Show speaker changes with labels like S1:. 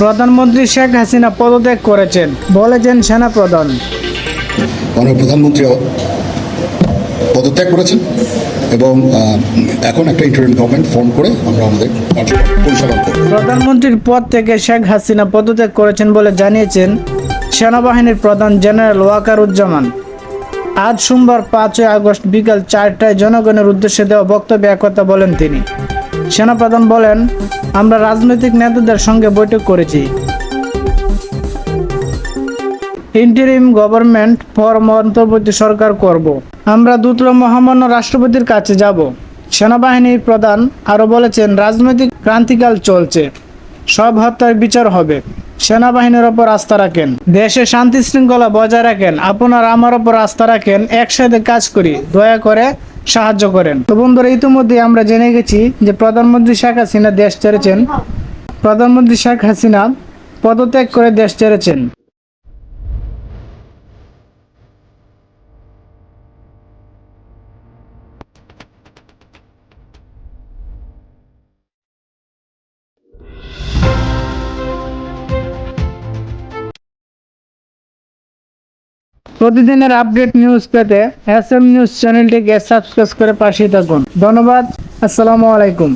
S1: প্রধানমন্ত্রী শেখ হাসিনা পদত্যাগ করেছেন। বলেছেন সেনা প্রধান
S2: মাননীয় প্রধানমন্ত্রী পদত্যাগ করেছেন এবং এখন একটা ইন্টারিম গভর্নমেন্ট ফর্ম করে আমরা আমাদের পরিচালনা করব।
S1: প্রধানমন্ত্রীর পদ থেকে শেখ হাসিনা পদত্যাগ করেছেন বলে জানিয়েছেন সেনাবাহিনীর প্রধান জেনারেল ওয়াকারুজ্জামান। আজ সোমবার পাঁচই আগস্ট বিকাল চারটায় জনগণের উদ্দেশ্যে দেওয়া বক্তব্যে একথা বলেন তিনি। সেনাপ্রধান বলেন, আমরা রাজনৈতিক নেতাদের সঙ্গে বৈঠক করেছি। ইন্টারিম গভর্নমেন্ট ফর্ম অন্তর্বর্তী সরকার করব। আমরা দ্রুত মহামান্য রাষ্ট্রপতির কাছে যাব। সেনাবাহিনীর প্রধান আরও বলেছেন, রাজনৈতিক ক্রান্তিকাল চলছে। সব হত্যার বিচার হবে। সেনাবাহিনীর ওপর আস্থা রাখেন। দেশে শান্তি শৃঙ্খলা বজায় রাখেন। আপনার আমার ওপর আস্থা রাখেন। একসাথে কাজ করি। দয়া করে সাহায্য করেন। তো বন্ধুরা, ইতিমধ্যে আমরা জেনে গেছি যে প্রধানমন্ত্রী শেখ হাসিনা দেশ ছেড়েছেন। প্রধানমন্ত্রী শেখ হাসিনা পদত্যাগ করে দেশ ছেড়েছেন। প্রতিদিনের আপডেট নিউজ পেতে এস এম নিউজ চ্যানেলটিকে সাবস্ক্রাইব করে পাশে থাকুন। ধন্যবাদ, আসসালামু আলাইকুম।